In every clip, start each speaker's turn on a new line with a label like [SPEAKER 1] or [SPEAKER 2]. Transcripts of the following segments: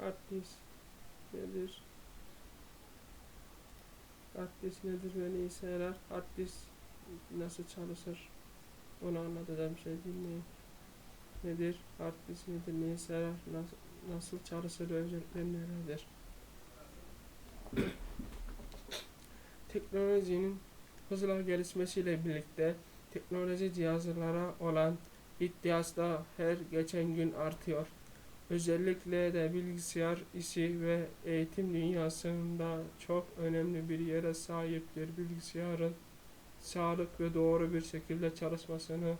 [SPEAKER 1] Hard disk nedir? Hard disk nedir ve ne işe yarar? Hard disk nasıl çalışır? Onu anlatacağım şey dinleyin. Nedir? Hard disk nedir? Ne işe yarar? Nasıl, nasıl çalışır? Özellikleri nelerdir? Teknolojinin hızla gelişmesiyle birlikte teknoloji cihazlara olan ihtiyaç da her geçen gün artıyor. Özellikle de bilgisayar işi ve eğitim dünyasında çok önemli bir yere sahiptir. Bilgisayarın sağlık ve doğru bir şekilde çalışmasını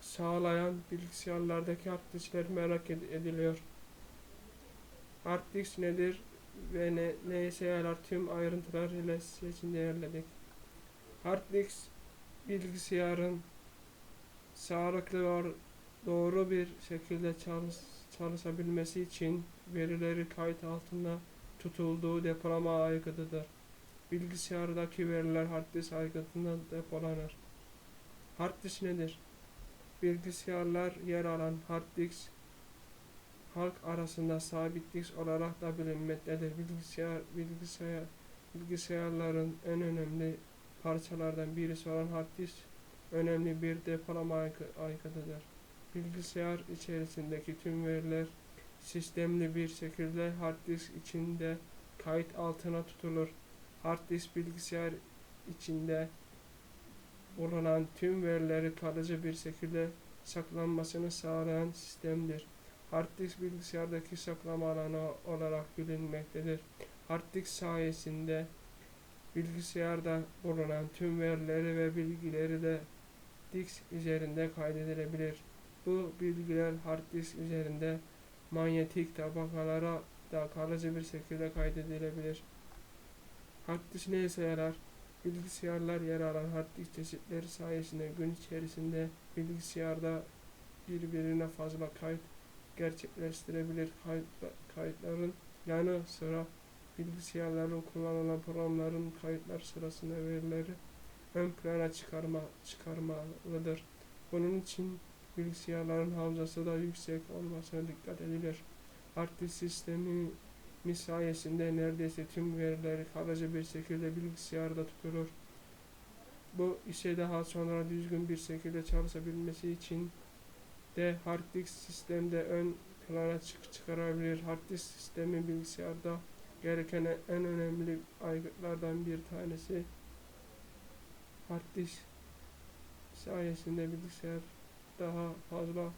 [SPEAKER 1] sağlayan bilgisayarlardaki hard merak ed- ediliyor. Hard nedir ve ne, ne işe yarar tüm ayrıntılarıyla sizin değerledik. Hard bilgisayarın sağlıklı ve doğru bir şekilde çalış, çalışabilmesi için verileri kayıt altında tutulduğu depolama aygıtıdır. Bilgisayardaki veriler hard disk aygıtında depolanır. Hard disk nedir? Bilgisayarlar yer alan hard disk halk arasında sabit disk olarak da bilinmektedir. Bilgisayar, bilgisayar, bilgisayarların en önemli parçalardan birisi olan hard disk önemli bir depolama aygı- aygıtıdır. Bilgisayar içerisindeki tüm veriler sistemli bir şekilde hard disk içinde kayıt altına tutulur. Hard disk bilgisayar içinde bulunan tüm verileri kalıcı bir şekilde saklanmasını sağlayan sistemdir. Hard disk bilgisayardaki saklama alanı olarak bilinmektedir. Hard disk sayesinde bilgisayarda bulunan tüm verileri ve bilgileri de disk üzerinde kaydedilebilir. Bu bilgiler hard disk üzerinde manyetik tabakalara da kalıcı bir şekilde kaydedilebilir. Hard disk ne yarar? Bilgisayarlar yer alan hard disk çeşitleri sayesinde gün içerisinde bilgisayarda birbirine fazla kayıt gerçekleştirebilir. Kayıt, kayıtların yanı sıra bilgisayarların kullanılan programların kayıtlar sırasında verileri ön plana çıkarma, çıkarmalıdır. Bunun için bilgisayarların hafızası da yüksek olmasına dikkat edilir. Hard disk sistemi sayesinde neredeyse tüm verileri kalıcı bir şekilde bilgisayarda tutulur. Bu işe daha sonra düzgün bir şekilde çalışabilmesi için de hard disk sistemde ön plana çık çıkarabilir. Hard disk sistemi bilgisayarda gereken en önemli aygıtlardan bir tanesi. Hard disk sayesinde bilgisayar daha fazla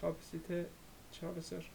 [SPEAKER 1] kapasite çalışır.